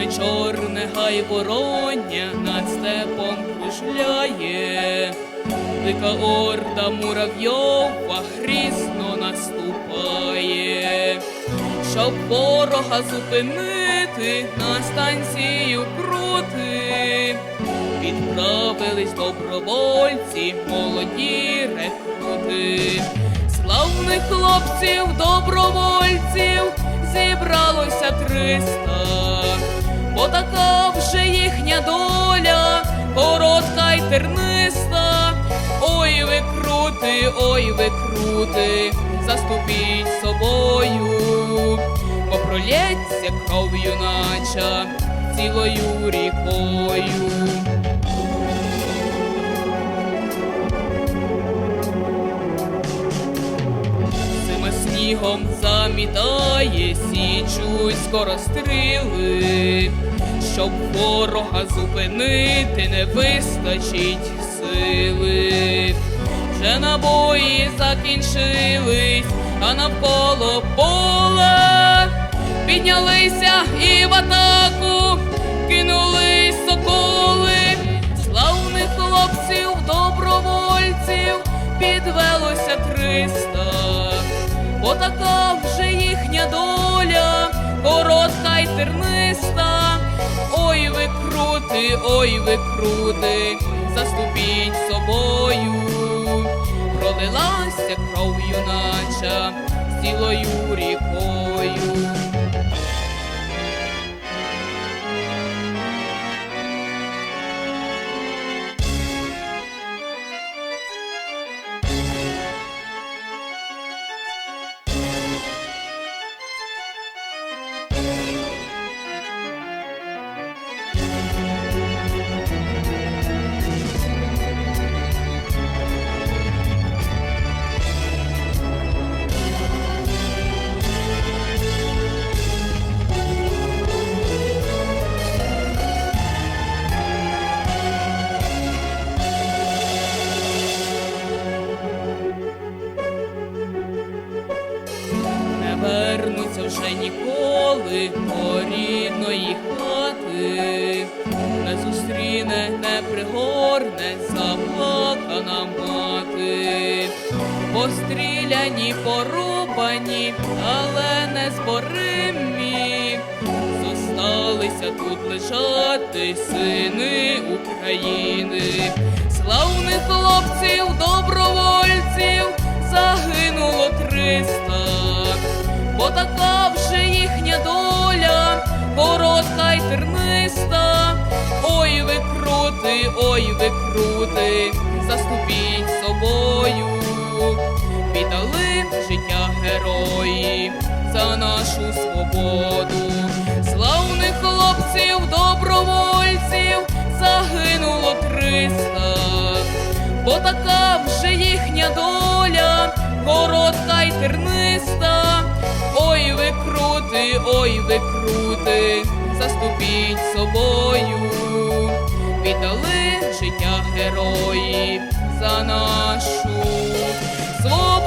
Чорне, чорне гай вороння над степом кружляє, дика орда муравйова грізно наступає, щоб ворога зупинити, на станцію крути, відправились добровольці, молоді рекрути. Славних хлопців, добровольців зібралося триста, бо така вже їхня доля, коротка й терниста. Ой, ви крути, ой, ви крути, заступіть собою, бо пролється кров юнача цілою рікою. Снігом замітає, січуть скоро стріли, щоб ворога зупинити, не вистачить сили. Вже набої закінчились, а навколо поле. Піднялися і в атаку кинулись соколи, славних хлопців, добровольців підвелося триста, така вже їхня доля, коротка й терниста. Ой, ви крути, ой, ви крути, заступіть собою, пролилася кров юнача цілою рікою. Вже ніколи до рідної хати, не зустріне, не пригорне заплакана мати, постріляні, порубані, але не зборимі. Зосталися тут лежати сини України, славних хлопців, добровольців загинуло триста, бо крути, заступіть собою, віддали життя герої за нашу свободу. Славних хлопців, добровольців загинуло триста, бо така вже їхня доля, коротка й терниста. Ой, ви крути, ой, ви крути, заступіть собою, віддали життя героїв за нашу свободу.